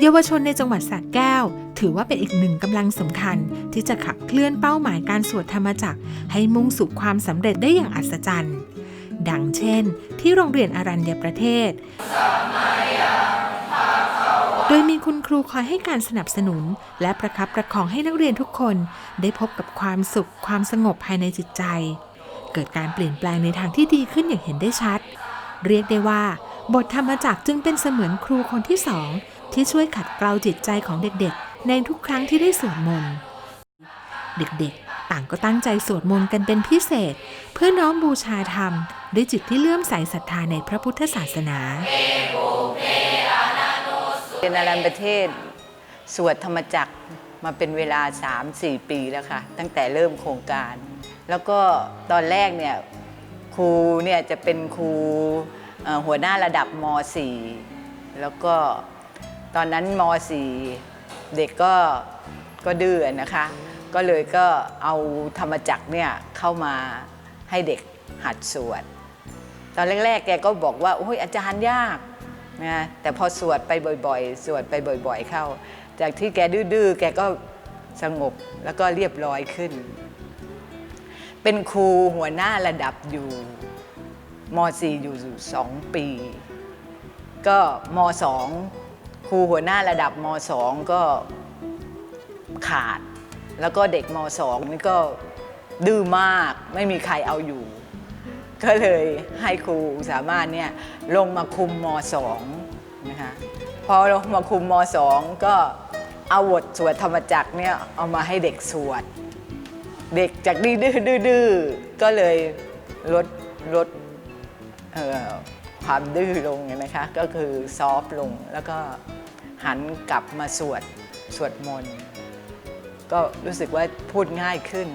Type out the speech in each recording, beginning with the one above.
เยาวชนในจังหวัดสระแก้ว ถือว่าเป็นอีกหนึ่งกำลังสำคัญ ที่จะขับเคลื่อนเป้าหมายการสวดธรรมจักร ให้มุ่งสู่ความสำเร็จได้อย่างอัศจรรย์ ดังเช่น ที่โรงเรียนอรัญญประเทศ โดยมีคุณครูคอยให้การสนับสนุน และประคับประคองให้นักเรียนทุกคน ได้พบกับความสุขความสงบภายในจิตใจ เกิดการเปลี่ยนแปลงในทางที่ดีขึ้นอย่างเห็นได้ชัด เรียกได้ว่า บทธรรมจักรจึงเป็นเสมือนครูคนที่สอง ที่ช่วยขัดเกลาจิตใจของเด็กๆ ในทุกครั้งที่ได้สวดมนต์ เด็กๆ ต่างก็ตั้งใจสวดมนต์กันเป็นพิเศษ เพื่อน้อมบูชาธรรม ด้วยจิตที่เลื่อมใสศรัทธาในพระพุทธศาสนาเป็นอารันประเทศ สวดธรรมจักรมาเป็นเวลา 3-4 ปีแล้วค่ะ ตั้งแต่เริ่มโครงการ แล้วก็ตอนแรกเนี่ยครูเนี่ยจะเป็นครูหัวหน้าระดับม .4 แล้วก็ ตอนนั้นม .4 เด็กก็ก็ดื้อนะคะ ก็เลยก็เอาธรรมจักรเนี่ยเข้ามาให้เด็กหัดสวด ตอนแรกๆ แกก็บอกว่าโอ้ยอาจารย์ยากนะแต่พอสวดไปบ่อยๆ สวดไปบ่อย ๆ เข้า จากที่แกดื้อๆ แกก็สงบแล้วก็เรียบร้อยขึ้น เป็นครูหัวหน้าระดับอยู่ม .4 อยู่สองปี ก็ม .2 รูหัวหน้าระดับม .2 ก็ขาด แล้วก็เด็กม .2 นี่ก็ดื้อมากไม่มีใครเอาอยู่ ก็เลยให้ครูสามารถเนี่ยลงมาคุมม .2 นะคะพอลงมาคุมม .2 ก็เอาบทสวดธรรมจักรเนี่ยเอามาให้เด็กสวด เด็กจากดื้อดื้อดื้อดื้อก็เลยลดลดความดื้อลงนะคะ ก็คือซอฟต์ลงแล้วก็ หันกลับมาสวดสวดมนต์ก็รู้สึกว่าพูดง่ายขึ้น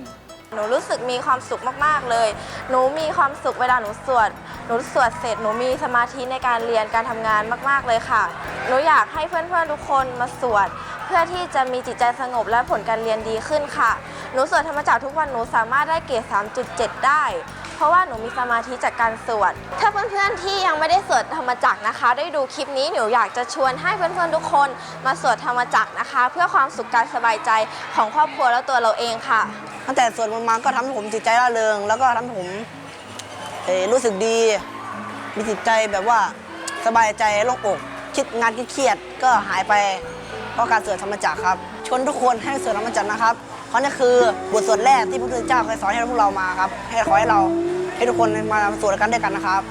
หนูรู้สึกมีความสุขมากๆเลย หนูมีความสุขเวลาหนูสวด หนูสวดเสร็จหนูมีสมาธิในการเรียนการทำงานมากๆเลยค่ะ หนูอยากให้เพื่อนๆทุกคนมาสวด เพื่อที่จะมีจิตใจสงบและผลการเรียนดีขึ้นค่ะ หนูสวดธรรมจักรทุกวันหนูสามารถได้เกรด3.7 ได้ เพราะว่าหนูมีสมาธิจากการสวด ถ้าเพื่อนๆที่ยังไม่ได้สวดธรรมจักรนะคะ ได้ดูคลิปนี้หนูอยากจะชวนให้เพื่อนๆทุกคนมาสวดธรรมจักรนะคะ เพื่อความสุขกายสบายใจของครอบครัวและตัวเราเองค่ะ ตั้งแต่สวดมนต์มาก็ทำให้ผมจิตใจร่าเริง แล้วก็ทำให้ผมเอ่อรู้สึกดี มีจิตใจแบบว่าสบายใจโล่งอกคิดงานเครียดๆก็หายไปเพราะการสวดธรรมจักรครับชวนทุกคนให้สวดธรรมจักรนะครับ เพราะนี่คือบทสวดแรกที่พระพุทธเจ้าเคยสอนให้พวกเรามาครับให้ขอให้เราให้ทุกคนมาสวดกันด้วยกันนะครับ